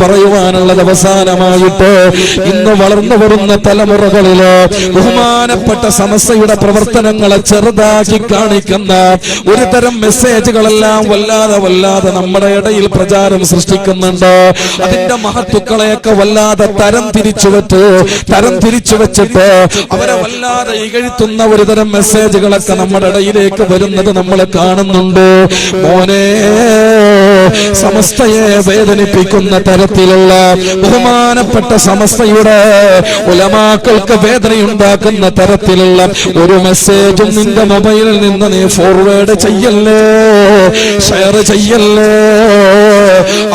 പറയുവാനുള്ളത് അവസാനമായിട്ട് ഇന്ന് വളർന്നു വരുന്ന തലമുറകളിൽ ബഹുമാനപ്പെട്ട സമസ്യയുടെ പ്രവർത്തനങ്ങളെ ചെറുതാക്കി കാണിക്കുന്ന ഒരു തരം മെസ്സേജുകളെല്ലാം വല്ലാതെ വല്ലാതെ നമ്മുടെ ഇടയിൽ പ്രചാരം സൃഷ്ടിക്കുന്നുണ്ട്. അതിന്റെ മഹത്തുക്കളെയൊക്കെ വല്ലാതെ തരം തിരിച്ചു വെച്ച് തരം തിരിച്ചു വെച്ചിട്ട് അവരെ വല്ലാതെ ഇകഴ്ത്തുന്ന ഒരു തരം മെസ്സേജുകളൊക്കെ നമ്മുടെ ഇടയിലേക്ക് വരുന്നത് നമ്മൾ കാണുന്നുണ്ട്. മോനെ സമസ്തയെ വേദനിപ്പിക്കുന്ന തരത്തിലുള്ള ബഹുമാനപ്പെട്ട സമസ്തയുടെ ഉലമാക്കൾക്ക് വേദനയുണ്ടാക്കുന്ന തരത്തിലുള്ള ഒരു മെസ്സേജും നിന്റെ മൊബൈലിൽ നിന്ന് നീ ഫോർവേഡ് ചെയ്യല്ലേ? ഷെയർ ചെയ്യല്ലേ?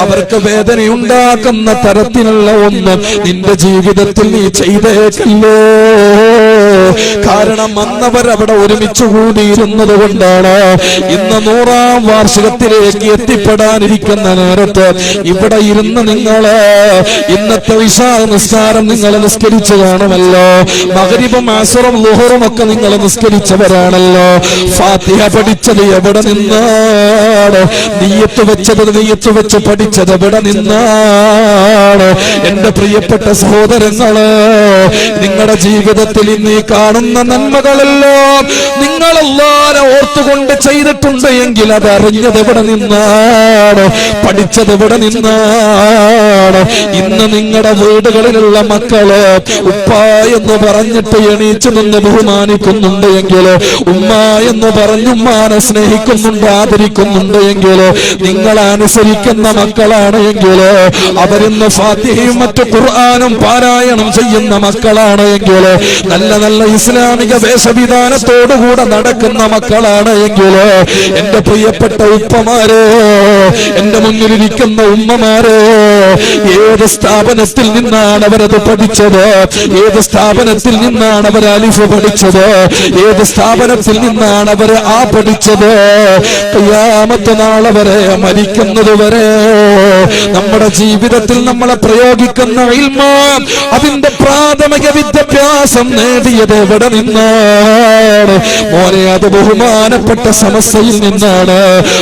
അവർക്ക് വേദനയുണ്ടാക്കുന്ന തരത്തിലുള്ള ഒന്ന് നിന്റെ ജീവിതത്തിൽ നീ ചെയ്തേക്കല്ലേ? കാരണം അന്നവർ അവിടെ ഒരുമിച്ച് കൂടിയിരുന്നത് കൊണ്ടാണ് ഇന്ന് നൂറാം വാർഷികത്തിലേക്ക് എത്തിപ്പെടാനിരിക്കുന്ന നേരത്ത് ഇവിടെ ഇരുന്ന് നിങ്ങൾ ഇന്നത്തെ വിശാല നിസ്കാരം നിങ്ങൾ നിസ്കരിച്ചു കാണുമല്ലോ. മകരിപ്പം ആസുറും ലുഹറും ഒക്കെ നിങ്ങൾ നിസ്കരിച്ചവരാണല്ലോ. ഫാത്തിഹ പഠിച്ചത് എവിടെ നിന്നാണ്? നീയത്ത് വെച്ചത് നീയത്ത് വെച്ച് പഠിച്ചത് എവിടെ നിന്നാണ്? എന്റെ പ്രിയപ്പെട്ട സഹോദരങ്ങൾ നിങ്ങളുടെ ജീവിതത്തിൽ ഇന്ന് ഈ കാണുന്ന നന്മകളെല്ലാം നിങ്ങളെല്ലാരെ ഓർത്തുകൊണ്ട് ചെയ്തിട്ടുണ്ട് എങ്കിൽ അത് അറിഞ്ഞത് എവിടെ നിന്നാണ്? പഠിച്ചത് എവിടെ നിന്നാണ്? ഇന്ന് നിങ്ങളുടെ വീടുകളിലുള്ള മക്കൾ ഉപ്പ എന്ന് പറഞ്ഞിട്ട് എണീച്ചു നിന്ന് ബഹുമാനിക്കുന്നുണ്ട് എങ്കിൽ ഉമ്മ എന്ന് പറഞ്ഞു ഉമ്മാനെ സ്നേഹിക്കുന്നുണ്ട് ആദരിക്കുന്നുണ്ട് എങ്കിൽ നിങ്ങൾ അനുസരിക്കുന്ന മക്കളാണ് എങ്കിൽ അവരിന്ന് ഫാത്തിഹയും മറ്റു ഖുർആാനും പാരായണം ചെയ്യുന്ന മക്കളാണ് എങ്കിൽ നല്ല നല്ല ഇസ്ലാമിക വേഷവിധാനത്തോടുകൂടെ നടക്കുന്ന മക്കളാണ് എങ്കിൽ എന്റെ പ്രിയപ്പെട്ട ഉപ്പമാരെ എന്റെ മുന്നിലിരിക്കുന്ന ഉമ്മമാരെ ഏത് സ്ഥാപനത്തിൽ നിന്നാണ് അവരത് പഠിച്ചത്? ഏത് സ്ഥാപനത്തിൽ നിന്നാണ് അവർ അലിഫ് പഠിച്ചത്? ഏത് സ്ഥാപനത്തിൽ നിന്നാണ് അവർ ആ പഠിച്ചത്? കയ്യാമത്തെ നാളെ വരെ മരിക്കുന്നത് വരെ നമ്മുടെ ജീവിതത്തിൽ നമ്മളെ പ്രയോഗിക്കുന്ന അതിന്റെ പ്രാഥമിക വിദ്യാഭ്യാസം നേടിയത് എവിടെ നിന്നാണ്? മോനെ അത് ബഹുമാനപ്പെട്ട സമസ്യയിൽ നിന്നാണ്.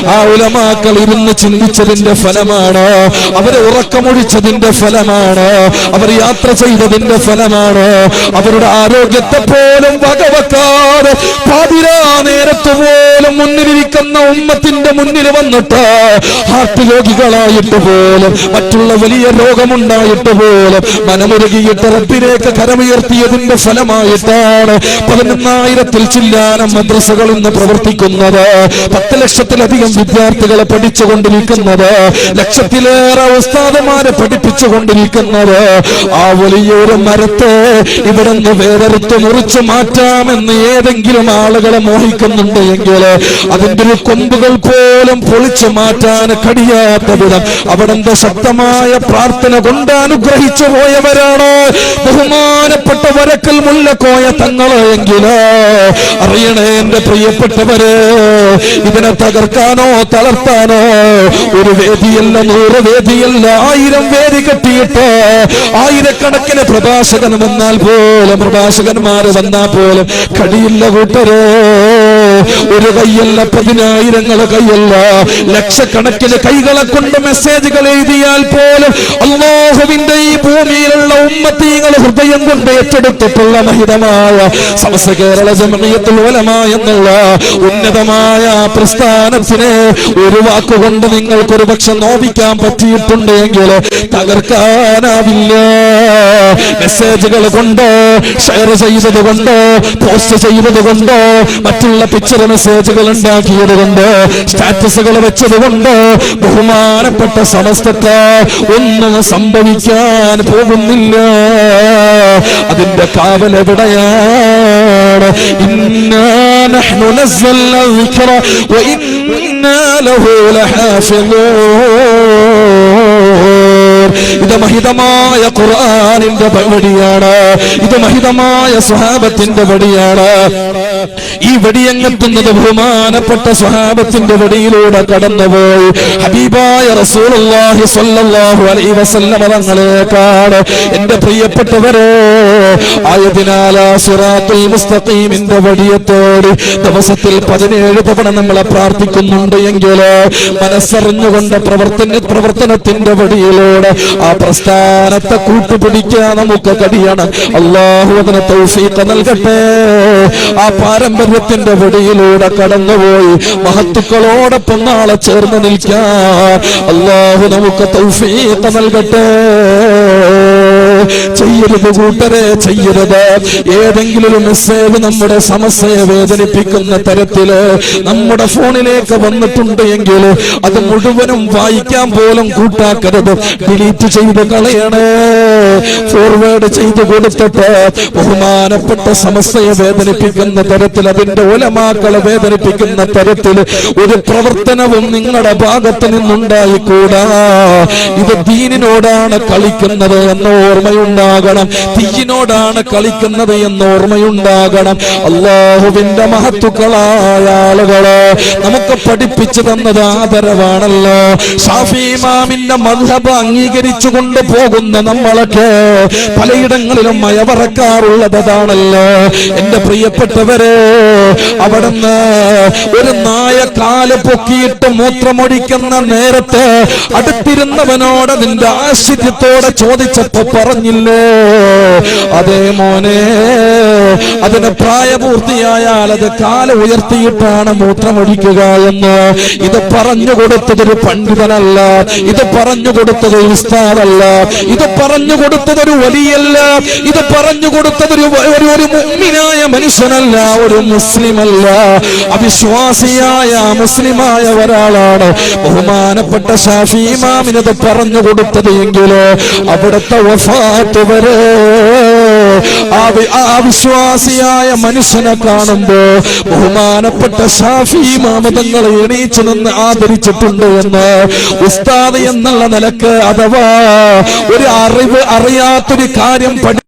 ആ ഉലമാക്കൾ ഇരുന്ന് ചിന്തിച്ചതിന്റെ ഫലമാണ്. അവരെ ഉറക്കമൊഴിച്ചതിന്റെ ഫലമാണ്. അവർ യാത്ര ചെയ്തതിന്റെ ഫലമാണ്. അവരുടെ ആരോഗ്യത്തെ പോലും വകവെക്കാതെ പതിരാ നേരത്ത് പോലും മുന്നിലിരിക്കുന്ന ഉമ്മത്തിന്റെ മുന്നിൽ വന്നിട്ട് ഹാർട്ട് രോഗികളായിട്ട് പോലും മറ്റുള്ള വലിയ രോഗമുണ്ടായിട്ട് പോലും മനമുരുകിയിട്ട് റബ്ബിലേക്ക് കരമുയർത്തിയതിന്റെ ഫലമായിട്ടാണ് പതിനൊന്നായിരത്തിൽ ചില്ലാനം മദ്രസകൾ ഇന്ന് പ്രവർത്തിക്കുന്നത്. പത്ത് ലക്ഷത്തിലധികം വിദ്യാർത്ഥികളെ പഠിച്ചുകൊണ്ടിരിക്കുന്നത്. ലക്ഷത്തിലേറെ ഉസ്താദമാരെ പഠിപ്പിച്ചുകൊണ്ടിരിക്കുന്നത്. ആ വലിയൊരു മരത്തെ ഇവിടെ നിന്ന് വേറെടുത്ത് മുറിച്ചു മാറ്റാമെന്ന് ഏതെങ്കിലും ആളുകളെ മോഹിക്കുന്നുണ്ട് എങ്കിൽ അതിന്റെ ഒരു കൊമ്പുകൾ പോലും പൊളിച്ചു മാറ്റാൻ കഴിയാത്ത വിധം അവിടുത്തെ ശക്തമായ പ്രാർത്ഥന കൊണ്ട് അനുഗ്രഹിച്ചു പോയവരാണ്. ബഹുമാനപ്പെട്ട വരക്കൽ മുല്ലക്കോയ തങ്ങൾ എങ്കിൽ അറിയണേ എന്റെ പ്രിയപ്പെട്ടവര് ഇതിനെ തകർക്കാനോ തളർത്താനോ ഒരു വേദിയല്ല നൂറ് വേദിയല്ല ആയിരം വേദി കെട്ടിയിട്ട് ആയിരക്കണക്കിന് പ്രഭാഷകൻ വന്നാൽ പോലും പ്രഭാഷകന്മാര് വന്നാൽ പോലും കഴിയില്ല കൂട്ടരേ. ഒരു കൈയല്ല പതിനായിരങ്ങളെ കൈയല്ല ലക്ഷക്കണക്കിന് കൈകളെ കൊണ്ട് മെസ്സേജുകൾ എഴുതിയാൽ പോലും അള്ളാഹുവിന്റെ ഈ ഭൂമിയിലുള്ള ഉമ്മത്തീങ്ങൾ ഹൃദയം കൊണ്ട് ഏറ്റെടുത്തിട്ടുള്ള മഹിതമായ സമസ്ത കേരള ജമനീയത്തിൽ ഓലമ എന്നുള്ള ഉന്നതമായ പ്രസ്ഥാനത്തിനെ ഒരു വാക്കുകൊണ്ട് നിങ്ങൾക്കൊരു പക്ഷെ നോവിക്കാൻ പറ്റിയിട്ടുണ്ടെങ്കിൽ തകർക്കാനാവില്ല. മെസ്സേജുകൾ കൊണ്ടോ ഷെയർ ചെയ്തത് കൊണ്ടോ പോസ്റ്റ് ചെയ്തത് കൊണ്ടോ മറ്റുള്ള പിക്ചർ മെസ്സേജുകൾ ഉണ്ടാക്കിയത് കൊണ്ടോ സ്റ്റാറ്റസുകൾ വെച്ചത് കൊണ്ടോ ബഹുമാനപ്പെട്ട സമസ്തത്തെ ഒന്നും സംഭവിക്കാൻ പോകുന്നില്ല. അതിന്റെ കാവൽ എവിടെയാണ് ഇന്നാ നഹ്നു നസ്സൽന الذكر وإنا له لحافظون ഇത് മഹിതമായ ഖുർആനിന്റെ വഴിയാണ് ഇത് മഹിതമായ സ്വഹാബത്തിന്റെ വഴിയാണ് ഈ വെടിയങ്ങെത്തുന്നത് ബഹുമാനപ്പെട്ട സ്വഹാബത്തിന്റെ വെടിയിലൂടെ കടന്നുപോയി. ഹബീബായ റസൂലുള്ളാഹി സ്വല്ലല്ലാഹു അലൈഹി വസല്ലമ തങ്ങളെക്കാണ് എന്റെ പ്രിയപ്പെട്ടവരെ ആയതിനാൽ ആ സിറാത്തുൽ മുസ്തഖീമിന്റെ വടിയത്തോട് ദിവസത്തിൽ പതിനേഴ് തവണ നമ്മളെ പ്രാർത്ഥിക്കുന്നുണ്ട് എങ്കിൽ മനസ്സറിഞ്ഞുകൊണ്ട് പ്രവർത്തന പ്രവർത്തനത്തിന്റെ വടിയിലൂടെ ആ പ്രസ്ഥാനത്തെ കൂട്ടുപിടിക്കാൻ നമുക്ക് കഴിയണം. അള്ളാഹു അതിന് തൗഫീഖ് നൽകട്ടെ. ആ പാരമ്പര്യത്തിന്റെ വെടിയിലൂടെ കടന്നുപോയി. മഹത്തുക്കളോടൊപ്പം നാളെ ചേർന്ന് നിൽക്കാൻ അള്ളാഹു നമുക്ക് തൗഫീഖ് നൽകട്ടെ. ചെയ്യരുത് കൂട്ടരെ ചെയ്യരുത്. ഏതെങ്കിലും ഒരു മെസ്സേജ് നമ്മുടെ സമസ്യയെ വേദനിപ്പിക്കുന്ന തരത്തിൽ നമ്മുടെ ഫോണിലേക്ക് വന്നിട്ടുണ്ട് എങ്കിൽ അത് മുഴുവനും വായിക്കാൻ പോലും കൂട്ടാക്കരുത്. ഡിലീറ്റ് ചെയ്ത് കളയണേ. ഫോർവേഡ് ചെയ്തു കൊടുത്തിട്ട് ബഹുമാനപ്പെട്ട സമസ്യയെ വേദനിപ്പിക്കുന്ന തരത്തിൽ അതിന്റെ ഒലമാക്കളെ വേദനിപ്പിക്കുന്ന തരത്തിൽ ഒരു പ്രവർത്തനവും നിങ്ങളുടെ ഭാഗത്ത് നിന്നുണ്ടായിക്കൂടാ. ഇത് ദീനിനോടാണ് കളിക്കുന്നത് എന്ന ഓർമ്മയുണ്ടാകണം. തീയിനോടാണ് കളിക്കുന്നത് എന്ന ഓർമ്മയുണ്ടാകണം. അള്ളാഹുവിന്റെ മഹത്തുക്കളായ ആളുകൾ നമുക്ക് പഠിപ്പിച്ചു തന്നത് ആദരവാണല്ലോ. ഷാഫിമാമിന്റെ മധബ അംഗീകരിച്ചു കൊണ്ട് പോകുന്ന നമ്മളൊക്കെ പലയിടങ്ങളിലും മയവറക്കാറുള്ളതാണല്ലോ എന്റെ പ്രിയപ്പെട്ടവരെ അവിടുന്ന് ഒരു നായ കാൽ പൊക്കിയിട്ട് മൂത്രമൊഴിക്കുന്ന നേരത്ത് അടുത്തിരുന്നവനോട് നിന്റെ ആശ്ചര്യത്തോടെ ചോദിച്ചപ്പോ പറഞ്ഞില്ലേ? അതേ മോനെ അതിന് പ്രായപൂർത്തിയായാൽ അത് കാൽ ഉയർത്തിയിട്ടാണ് മൂത്രമൊഴിക്കുക എന്ന്. ഇത് പറഞ്ഞു കൊടുത്തതൊരു പണ്ഡിതനല്ല. ഇത് പറഞ്ഞു കൊടുത്തത് ഉസ്താദല്ല. ഇത് പറഞ്ഞു കൊടുത്തതൊരു വലിയല്ല. ഇത് പറഞ്ഞു കൊടുത്തതൊരു ഒരു ഒരു മുഅ്മിനായ മനുഷ്യനല്ല ഒരു മുസ്ലിമല്ല. അവിശ്വാസിയായ മുസ്ലിമായ ഒരാളാണ്. ബഹുമാനപ്പെട്ട ഷാഫി ഇമാമിനത് പറഞ്ഞു കൊടുത്തത് എങ്കിലോ അവിടുത്തെ വഫാത്ത് വരെ ആ വി- ആ വിശ്വാസിയായ മനുഷ്യനെ കാണുമ്പോ ബഹുമാനപ്പെട്ട ഷാഫി മാമതങ്ങളെ എണീച്ചു നിന്ന് ആദരിച്ചിട്ടുണ്ട് എന്ന് ഉസ്താദ് എന്നുള്ള നിലയ്ക്ക് അഥവാ ഒരു അറിവ് അറിയാത്തൊരു കാര്യം പഠി